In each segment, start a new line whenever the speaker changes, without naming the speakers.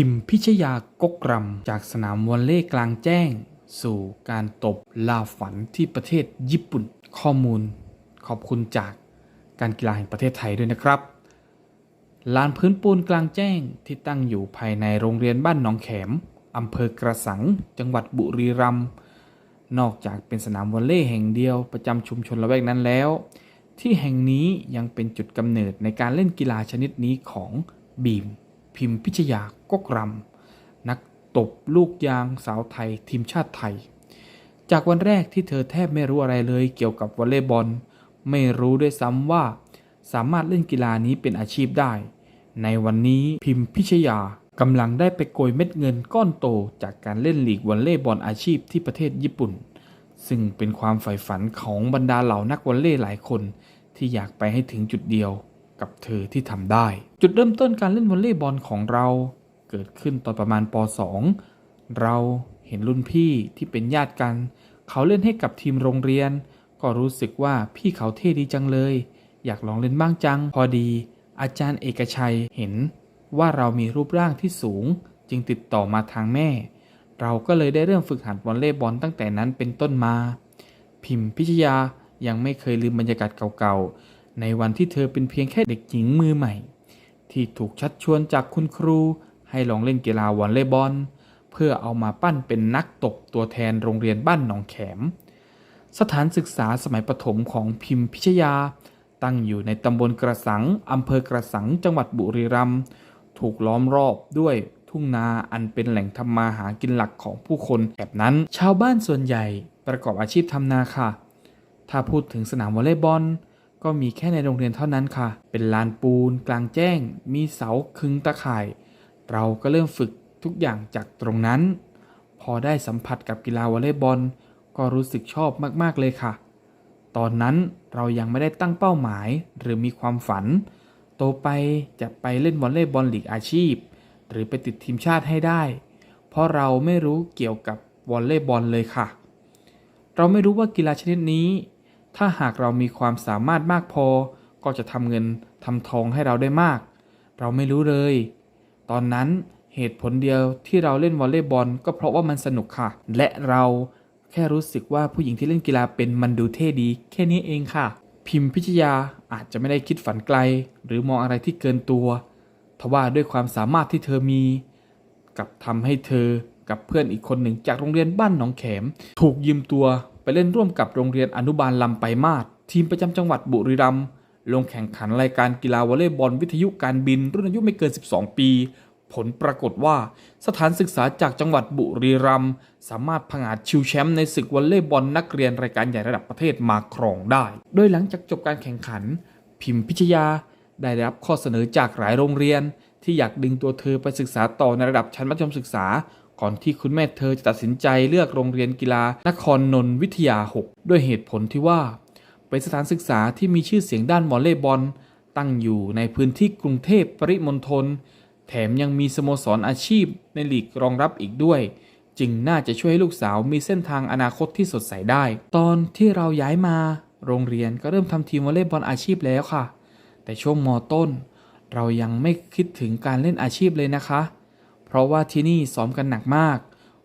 พิมพ์พิชยากกรำจากสนามวอลเลย์กลางแจ้ง สู่การตบลาฝันที่ประเทศญี่ปุ่น ข้อมูลขอบคุณจากการกีฬาแห่งประเทศไทยด้วยนะครับลานพื้นปูนกลางแจ้งที่ตั้งอยู่ภายในโรงเรียนบ้านหนองแขมอำเภอกระสัง จังหวัดบุรีรัมย์นอกจากเป็นสนามวอลเลย์แห่งเดียวประจำชุมชนละแวกนั้นแล้ว ที่แห่งนี้ยังเป็นจุดกำเนิดในการเล่นกีฬาชนิดนี้ของบีม พิมพิชยากกรำนักตบลูกยางสาวไทยทีมชาติไทย จากวันแรกที่เธอแทบไม่รู้อะไรเลยเกี่ยวกับวอลเลย์บอล ไม่รู้ด้วยซ้ำว่า สามารถเล่นกีฬานี้เป็นอาชีพได้ ในวันนี้พิมพิชยากำลังได้ไปโกยเม็ดเงินก้อนโตจากการเล่นลีกวอลเลย์บอลอาชีพที่ประเทศญี่ปุ่น ซึ่งเป็นความใฝ่ฝันของบรรดาเหล่านักวอลเลย์หลายคนที่อยากไปให้ถึงจุดเดียว กับเธอที่ทำได้ จุดเริ่มต้นการเล่นวอลเลย์บอลของเรา เกิดขึ้นตอนประมาณป .2 เราเห็นรุ่นพี่ที่เป็นญาติกัน เขาเล่นให้กับทีมโรงเรียน ก็รู้สึกว่าพี่เขาเท่ดีจังเลย อยากลองเล่นบ้างจัง พอดี อาจารย์เอกชัยเห็นว่าเรามีรูปร่างที่สูง จึงติดต่อมาทางแม่ เราก็เลยได้เริ่มฝึกหัดวอลเลย์บอลตั้งแต่นั้นเป็นต้นมา พิมพิชยายังไม่เคยลืมบรรยากาศเก่าๆ ในวันที่เธอเป็นเพียงแค่เด็กหญิงมือใหม่ ที่ถูกชักชวนจากคุณครูให้ลองเล่นกีฬาวอลเลย์บอล เพื่อเอามาปั้นเป็นนักตบตัวแทนโรงเรียนบ้านหนองแขม สถานศึกษาสมัยประถมของพิมพิชยา ตั้งอยู่ในตำบลกระสังอำเภอกระสังจังหวัดบุรีรัมย์ถูกล้อมรอบด้วยทุ่งนาอันเป็นแหล่งทำมาหากินหลักของผู้คนแถบนั้น ชาวบ้านส่วนใหญ่ประกอบอาชีพทำนาค่ะ ถ้าพูดถึงสนามวอลเลย์บอล ก็มีแค่ในโรงเรียนเท่านั้นค่ะ เป็นลานปูน กลางแจ้ง มีเสาคึงตะข่าย เราก็เริ่มฝึกทุกอย่างจากตรงนั้น พอได้สัมผัสกับกีฬาวอลเลย์บอล ก็รู้สึกชอบมากๆเลยค่ะ ตอนนั้นเรายังไม่ได้ตั้งเป้าหมายหรือมีความฝัน โตไปจะไปเล่นวอลเลย์บอลลีกอาชีพ หรือไปติดทีมชาติให้ได้ เพราะเราไม่รู้เกี่ยวกับวอลเลย์บอลเลยค่ะ เราไม่รู้ว่ากีฬาชนิดนี้ ถ้าหากเรามีความสามารถมากพอ ก็จะทำเงินทำทองให้เราได้มาก เราไม่รู้เลย ตอนนั้นเหตุผลเดียวที่เราเล่นวอลเลย์บอลก็เพราะว่ามันสนุกค่ะ และเราแค่รู้สึกว่าผู้หญิงที่เล่นกีฬาเป็นมันดูเท่ดี แค่นี้เองค่ะ พิมพิชยาอาจจะไม่ได้คิดฝันไกล หรือมองอะไรที่เกินตัวทว่าด้วยความสามารถที่เธอมีกับทำให้เธอกับเพื่อนอีกคนหนึ่งจากโรงเรียนบ้านหนองแขม ถูกยืมตัว ไปเล่นร่วมกับโรงเรียนอนุบาลลำไปมาศทีมประจำจังหวัดบุรีรัมย์ลงแข่งขันรายการกีฬาวอลเลย์บอลวิทยุการบิน รุ่นอายุไม่เกิน 12 ปี ผลปรากฏว่าสถานศึกษาจากจังหวัดบุรีรัมย์สามารถผงาดชิวแชมป์ในศึกวอลเลย์บอลนักเรียนรายการใหญ่ระดับประเทศมาครองได้ โดยหลังจากจบการแข่งขัน พิมพิชยา ได้รับข้อเสนอจากหลายโรงเรียน ที่อยากดึงตัวเธอไปศึกษาต่อในระดับชั้นมัธยมศึกษา ก่อนที่คุณแม่เธอจะตัดสินใจเลือกโรงเรียนกีฬานครนนท์วิทยา 6 ด้วยเหตุผลที่ว่า เป็นสถานศึกษาที่มีชื่อเสียงด้านวอลเลย์บอล ตั้งอยู่ในพื้นที่กรุงเทพปริมณฑลแถมยังมีสโมสรอาชีพในลีกรองรับอีกด้วย จึงน่าจะช่วยให้ลูกสาวมีเส้นทางอนาคตที่สดใสได้ ตอนที่เราย้ายมา โรงเรียนก็เริ่มทำทีมวอลเลย์บอลอาชีพแล้วค่ะ แต่ช่วงมต้น เรายังไม่คิดถึงการเล่นอาชีพเลยนะคะ เพราะว่าที่นี่ซ้อมกันหนักมาก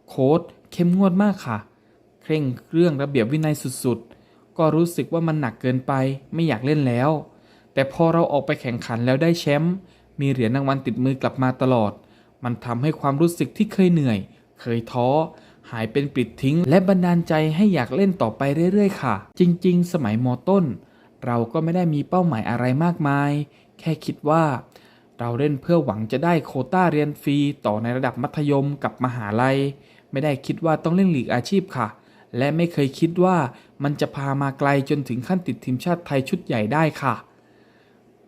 โค้ดเข้มงวดมากค่ะ เคร่งเรื่องระเบียบวินัยสุดๆ ก็รู้สึกว่ามันหนักเกินไปไม่อยากเล่นแล้ว แต่พอเราออกไปแข่งขันแล้วได้แชมป์มีเหรียญรางวัลติดมือกลับมาตลอด มันทำให้ความรู้สึกที่เคยเหนื่อย เคยท้อ หายเป็นปลิดทิ้ง และบันดาลใจให้อยากเล่นต่อไปเรื่อยๆ ค่ะ จริง ๆ สมัยมต้น เราก็ไม่ได้มีเป้าหมายอะไรมากมาย แค่คิดว่า เราเล่นเพื่อหวังจะได้โคต้าเรียนฟรีต่อในระดับมัธยมกับมหาลัย ไม่ได้คิดว่าต้องเล่นหลีกอาชีพค่ะ และไม่เคยคิดว่ามันจะพามาไกลจนถึงขั้นติดทีมชาติไทยชุดใหญ่ได้ค่ะ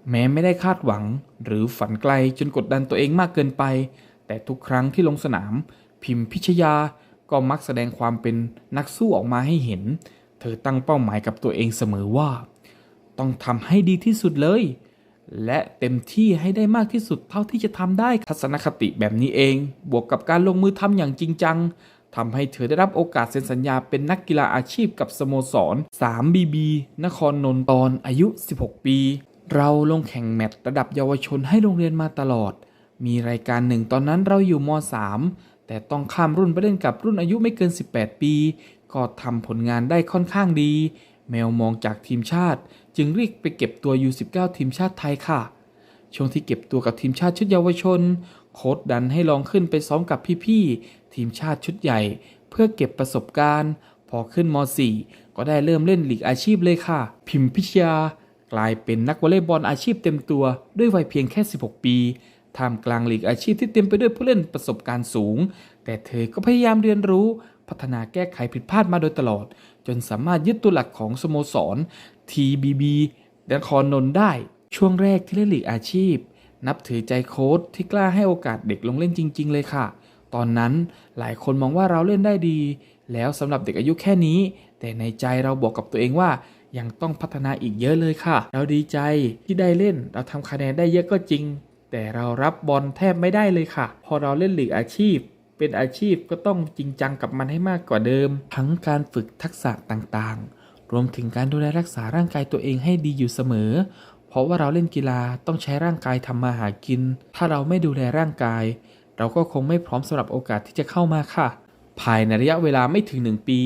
แม้ไม่ได้คาดหวัง หรือฝันไกลจนกดดันตัวเองมากเกินไป แต่ทุกครั้งที่ลงสนาม พิมพิชยาก็มักแสดงความเป็นนักสู้ออกมาให้เห็น เธอตั้งเป้าหมายกับตัวเองเสมอว่า ต้องทำให้ดีที่สุดเลย และเต็มที่ให้ได้มากที่สุดเท่าที่จะทำได้ทัศนคติแบบนี้เอง บวกกับการลงมือทำอย่างจริงจังทำให้เธอได้รับโอกาสเซ็นสัญญาเป็นนักกีฬาอาชีพกับสโมสร 3BB นครนนท์ตอนอายุ 16 ปี เราลงแข่งแมตช์ระดับเยาวชนให้โรงเรียนมาตลอด มีรายการหนึ่งตอนนั้นเราอยู่ม .3 แต่ต้องข้ามรุ่นไปเล่นกับรุ่นอายุไม่เกิน 18 ปี ก็ทำผลงานได้ค่อนข้างดี แมวมองจากทีมชาติ จึงเรียกไปเก็บตัว U19 ทีมชาติไทยค่ะ ช่วงที่เก็บตัวกับทีมชาติชุดเยาวชน โค้ดดันให้ลองขึ้นไปซ้อมกับพี่ๆทีมชาติชุดใหญ่ เพื่อเก็บประสบการณ์ พอขึ้นม .4 ก็ได้เริ่มเล่นลีกอาชีพเลยค่ะ พิมพิชยากลายเป็นนักวอลเลย์บอลอาชีพเต็มตัว ด้วยวัยเพียงแค่ 16 ปีท่ามกลางลีกอาชีพที่เต็มไปด้วยผู้เล่นประสบการณ์สูง แต่เธอก็พยายามเรียนรู้ พัฒนาแก้ไขผิดพลาดมาโดยตลอด จนสามารถยึดตัวหลักของสโมสร TBB นครนนท์ได้ ช่วงแรกที่เล่นลีกอาชีพ นับถือใจโค้ชที่กล้าให้โอกาสเด็กลงเล่นจริง ๆ เลยค่ะ ตอนนั้นหลายคนมองว่าเราเล่นได้ดี แล้วสำหรับเด็กอายุแค่นี้ แต่ในใจเราบอกกับตัวเองว่ายังต้องพัฒนาอีกเยอะเลยค่ะ เราดีใจที่ได้เล่นเราทำคะแนนได้เยอะก็จริง แต่เรารับบอลแทบไม่ได้เลยค่ะ พอเราเล่นลีกอาชีพ เป็นอาชีพก็ต้องจริงจังกับมันให้มากกว่าเดิม ทั้งการฝึกทักษะต่างๆ รวมถึงการดูแลรักษาร่างกายตัวเองให้ดีอยู่เสมอ เพราะว่าเราเล่นกีฬาต้องใช้ร่างกายทำมาหากิน ถ้าเราไม่ดูแลร่างกาย เราก็คงไม่พร้อมสำหรับโอกาสที่จะเข้ามาค่ะ ภายในระยะเวลาไม่ถึง 1 ปี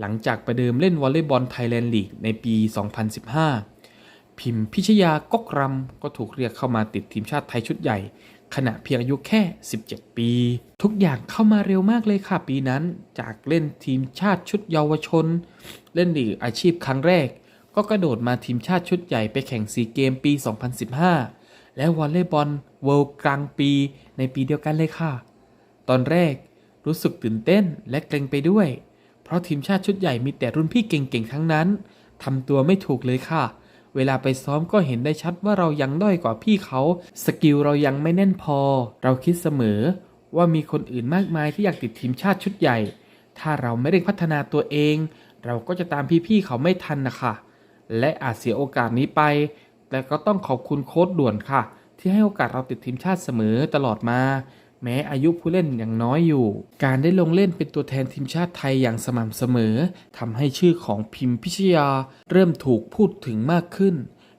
หลังจากประเดิมเล่นวอลเลย์บอลไทยแลนด์ลีกในปี 2015 พิมพ์พิชยากกรำก็ถูกเรียกเข้ามาติดทีมชาติไทยชุดใหญ่ ขณะเพียงอายุแค่ 17 ปี ทุกอย่างเข้ามาเร็วมากเลยค่ะปีนั้น จากเล่นทีมชาติชุดเยาวชน เล่นลีกอาชีพครั้งแรก ก็กระโดดมาทีมชาติชุดใหญ่ไปแข่งซีเกมปี 2015 และวอลเลย์บอลเวิลด์กลางปีในปีเดียวกันเลยค่ะ ตอนแรกรู้สึกตื่นเต้นและเกรงไปด้วย เพราะทีมชาติชุดใหญ่มีแต่รุ่นพี่เก่งๆทั้งนั้นทำตัวไม่ถูกเลยค่ะ เวลาไปซ้อมก็เห็นได้ชัดว่าเรายังด้อยกว่าพี่เขาสกิลเรายังไม่แน่นพอ เราคิดเสมอ ว่ามีคนอื่นมากมายที่อยากติดทีมชาติชุดใหญ่ ถ้าเราไม่เร่งพัฒนาตัวเอง เราก็จะตามพี่ๆเขาไม่ทันนะคะและอาจเสียโอกาสนี้ไป แต่ก็ต้องขอบคุณโค้ดด่วนค่ะ ที่ให้โอกาสเราติดทีมชาติเสมอตลอดมา แม้อายุผู้เล่นยังน้อยอยู่ การได้ลงเล่นเป็นตัวแทนทีมชาติไทยอย่างสม่ำเสมอทำให้ชื่อของพิมพิชยา เริ่มถูกพูดถึงมากขึ้น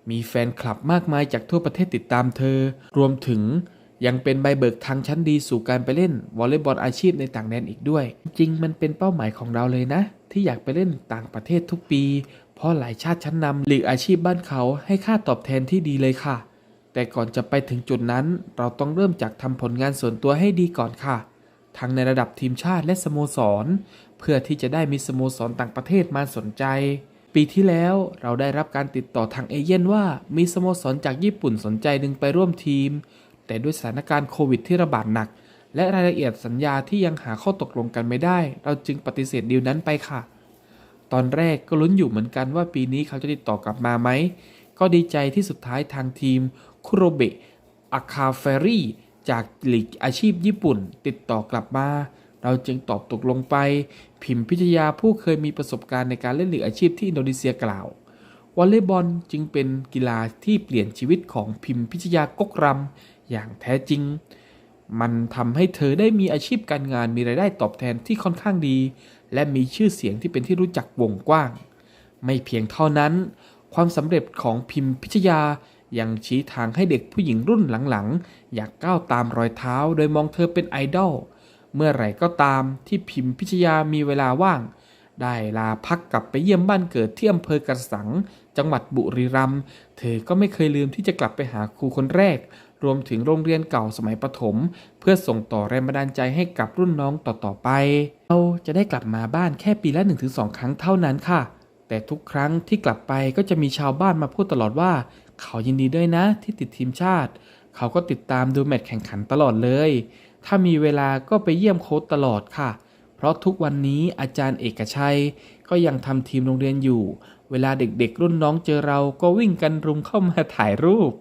มีแฟนคลับมากมายจากทั่วประเทศติดตามเธอ รวมถึงยังเป็นใบเบิกทางชั้นดีสู่การไปเล่นวอลเลย์บอลอาชีพในต่างแดนอีกด้วย จริงมันเป็นเป้าหมายของเราเลยนะ ที่อยากไปเล่นต่างประเทศทุกปี เพราะหลายชาติชั้นนำหลีกอาชีพบ้านเขาให้ค่าตอบแทนที่ดีเลยค่ะ แต่ก่อนจะไปถึงจุดนั้น เราต้องเริ่มจากทำผลงานส่วนตัวให้ดีก่อนค่ะ ทั้งในระดับทีมชาติและสโมสร เพื่อที่จะได้มีสโมสรต่างประเทศมาสนใจ ปีที่แล้วเราได้รับการติดต่อทางเอเย่นว่ามีสโมสรจากญี่ปุ่นสนใจดึงไปร่วมทีม แต่ด้วยสถานการณ์โควิดที่ระบาดหนัก และรายละเอียดสัญญาที่ยังหาข้อตกลงกันไม่ได้ เราจึงปฏิเสธดีลนั้นไปค่ะ ตอนแรกก็ลุ้นอยู่เหมือนกันว่าปีนี้เขาจะติดต่อกลับมาไหมก็ดีใจที่สุดท้ายทางทีม คุโรเบะอาคาเฟรี่จากลีกอาชีพญี่ปุ่น ติดต่อกลับมา เราจึงตอบตกลงไป พิมพิทยาผู้เคยมีประสบการณ์ในการเล่นลีกอาชีพที่อินโดนีเซียกล่าววอลเลย์บอลจึงเป็นกีฬาที่เปลี่ยนชีวิตของพิมพิชยากกรำอย่างแท้จริง มันทำให้เธอได้มีอาชีพการงานมีรายได้ตอบแทนที่ค่อนข้างดี และมีชื่อเสียงที่เป็นที่รู้จักวงกว้าง ไม่เพียงเท่านั้น ความสำเร็จของพิมพิชยา ยังชี้ทางให้เด็กผู้หญิงรุ่นหลังๆ อยากก้าวตามรอยเท้าโดยมองเธอเป็นไอดอล เมื่อไหร่ก็ตามที่พิมพิชยามีเวลาว่าง ได้ลาพักกลับไปเยี่ยมบ้านเกิดที่อำเภอกระสัง จังหวัดบุรีรัมย์ เธอก็ไม่เคยลืมที่จะกลับไปหาครูคนแรก รวมถึงโรงเรียนเก่าสมัยประถม เพื่อส่งต่อแรงบันดาลใจให้กับรุ่นน้องต่อๆไป เราจะได้กลับมาบ้านแค่ปีละ1-2 ครั้งเท่านั้นค่ะแต่ทุกครั้งที่กลับไปก็จะมีชาวบ้านมาพูดตลอดว่า เขายินดีด้วยนะที่ติดทีมชาติ เขาก็ติดตามดูแมตช์แข่งขันตลอดเลย ถ้ามีเวลาก็ไปเยี่ยมโค้ชตลอดค่ะ เพราะทุกวันนี้อาจารย์เอกชัย ก็ยังทำทีมโรงเรียนอยู่ เวลาเด็กๆ รุ่นน้องเจอเราก็วิ่งกันรุมเข้ามาถ่ายรูป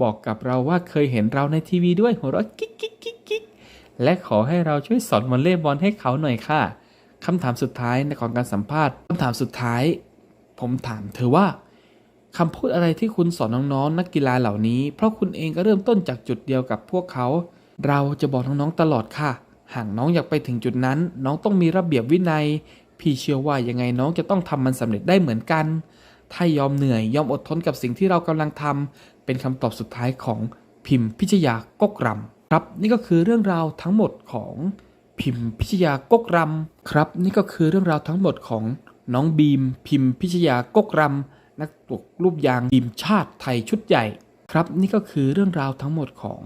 บอกกับเราว่าเคยเห็นเราในทีวีด้วยหัวเราะกิ๊กกิ๊กกิ๊กกิ๊กและขอให้เราช่วยสอนวอลเลย์บอลให้เขาหน่อยค่ะคำถามสุดท้ายในของการสัมภาษณ์คำถามสุดท้าย ผมถามเธอว่า คำพูดอะไรที่คุณสอนน้องๆนักกีฬาเหล่านี้ เพราะคุณเองก็เริ่มต้นจากจุดเดียวกับพวกเขา เราจะบอกน้องๆตลอดค่ะ หากน้องอยากไปถึงจุดนั้น น้องต้องมีระเบียบวินัย พี่เชื่อว่ายังไงน้องจะต้องทำมันสำเร็จได้เหมือนกัน ถ้ายอมเหนื่อยยอมอดทนกับสิ่งที่เรากำลังทำเป็นคำตอบสุดท้ายของพิมพ์พิชยากกรำครับ นี่ก็คือเรื่องราวทั้งหมดของพิมพิชยากกรำครับ นี่ก็คือเรื่องราวทั้งหมดของน้องบีม พิมพิชยากกรำ นักตกรูปยางทีมชาติไทยชุดใหญ่ ครับนี่ก็คือเรื่องราวทั้งหมดของ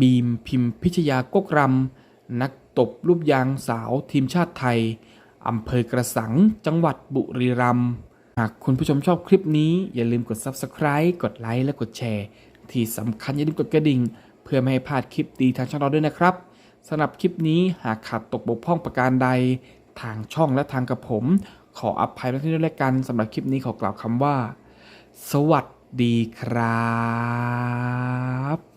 บีมพิมพิชยากกรำนักตบรูปยางสาวทีมชาติไทยอำเภอกระสัง จังหวัดบุรีรัมย์หากคุณผู้ชมชอบคลิปนี้ อย่าลืมกด Subscribe กดไลค์และกดแชร์ ที่สำคัญอย่าลืมกดกระดิ่ง เพื่อไม่ให้พลาดคลิปดีทางช่องเราด้วยนะครับสำหรับคลิปนี้หากขาดตกบกพร่องประการใด ทางช่องและทางกับผม ขออภัยไว้ที่ด้วยกันสำหรับคลิปนี้ขอกล่าวคำว่า สวัสดีครับ